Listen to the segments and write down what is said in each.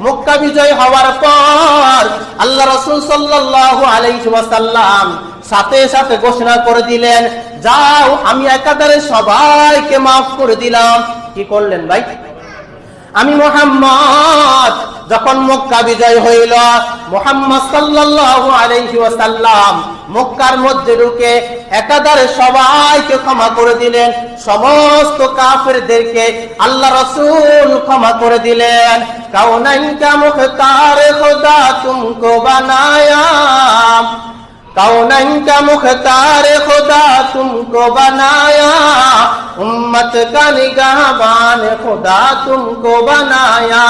মক্কা বিজয় হওয়ার পর আল্লাহ রসুল সাল্লাহ আলাইসাল্লাম সাথে সাথে ঘোষণা করে দিলেন, যাও, আমি একাধারে সবাইকে মাফ করে দিলাম। কি করলেন ভাই? আমি মোহাম্মদ। যখন মক্কা বিজয় হইল, মোহাম্মদ ওয়াসাল্লাম মক্কার মধ্যে ঢুকে একাধারে সবাইকে ক্ষমা করে দিলেন। সমস্ত কাফেরদেরকে আল্লাহ রসুল ক্ষমা করে দিলেন। কাউনাইন কা মুখতার খোদা, তুমকো বানায়া। کونن کا مختار خدا تم کو بنایا امت کا نگہبان خدا تم کو بنایا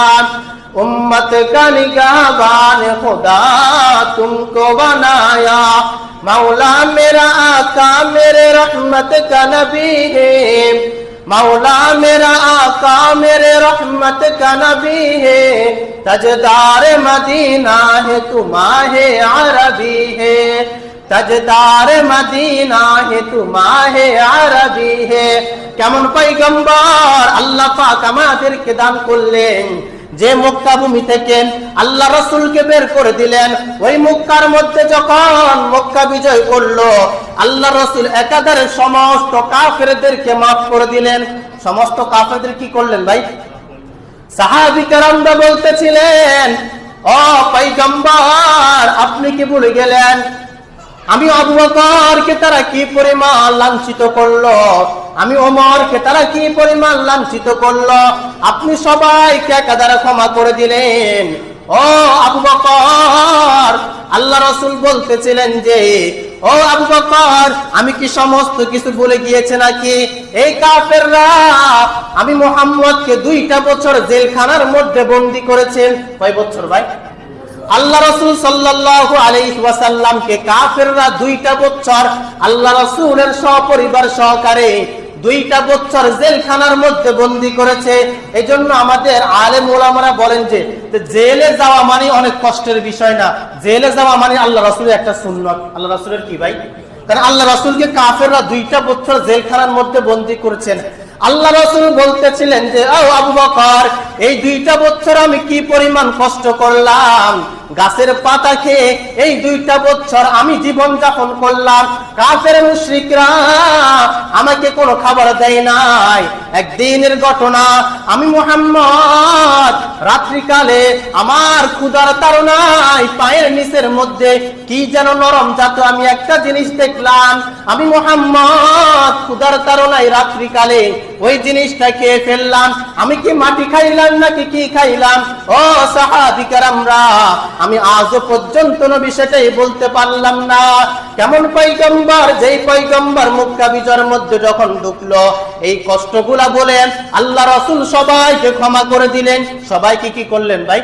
امت کا نگہبان خدا تم کو بنایا مولا میرا آقا میرے رحمت کا نبی ہے مولا میرا آقا میرے رحمت کا نبی ہے تجدار مدینہ ہے تماہ عربی ہے تجدار مدینہ ہے تماہ عربی ہے কেমন পৈগম্বর আল্লাহ পাক আমাদেরকে কেদাম করলেন যে মক্কা ভূমি থেকে আল্লাহ রসুলকে বের করে দিলেন, ওই মক্কার মধ্যে যখন মক্কা বিজয় করল, আল্লাহ রসুল একাধারে সমস্ত কাফেরদেরকে মাফ করে দিলেন। সমস্ত কাফেরদের কি করলেন ভাই? সাহাবিকারামরা বলতেছিলেন, ও পৈগম্বর আপনি কি ভুলে গেলেন? আমি আবু বকরকে তারা কি পরিমাণ লাঞ্ছিত করল? আমি ওমরকে তারা কি পরিমাণ লাঞ্ছিত করল? আপনি সবাইকে একাধারে ক্ষমা করে দিলেন। ও আবু বকর আল্লাহ রসুল বলতেছিলেন যে, ও আবু বকর আমি কি সমস্ত কিছু ভুলে গিয়েছে নাকি? এই কাফেররা, আমি মোহাম্মদকে দুইটা বছর জেলখানার মধ্যে বন্দি করেছেন। কয় বছর ভাই? আল্লাহ রসুল সাল্লাল্লাহু আলাইহি ওয়াসাল্লামকে কাফেররা দুইটা বছর আল্লাহ রসুলের সপরিবার সহকারে দুইটা বছর জেলখানার মধ্যে বন্দি করেছে। এই জন্য আমাদের আলেম ওলামারা বলেন যে জেলে যাওয়া মানে অনেক কষ্টের বিষয় না। জেলে যাওয়া মানে আল্লাহ রসুলের একটা সুন্নত। আল্লাহ রসুলের কি ভাই? কারণ আল্লাহ রসুলকে কাফেররা দুইটা বছর জেলখানার মধ্যে বন্দি করেছেন। আল্লাহ রসুল বলতেছিলেন যে, ও আবু বকর, এই দুইটা বছর আমি কি পরিমাণ কষ্ট করলাম? গাছের পাতা খেয়ে এই দুইটা বছর আমি জীবন যাপন করলাম। কাফের মুশরিকরা আমাকে কোনো খাবার দেয় নাই। একদিনের ঘটনা, আমি মোহাম্মদ, রাত্রিকালে আমার ক্ষুদার তাড়নায় পায়ের নিচের মধ্যে কি যেন নরম জাত আমি একটা জিনিস দেখলাম। আমি মোহাম্মদ ক্ষুদার তাড়নায় রাত্রিকালে ওই জিনিসটা খেয়ে ফেললাম। আমি কি মাটি খাইলাম নাকি কি খাইলাম? ও সাহাবিকার আমরা আমি আজও পর্যন্ত নবী সেটাই বলতে পারলাম না। কেমন পৈগম্বর যেই পৈগম্বর মুক্কা বিজয়ের মধ্যে যখন ঢুকলো, এই কষ্টগুলা বলেন, আল্লাহ রসুল সবাইকে ক্ষমা করে দিলেন। সবাইকে কি করলেন ভাই?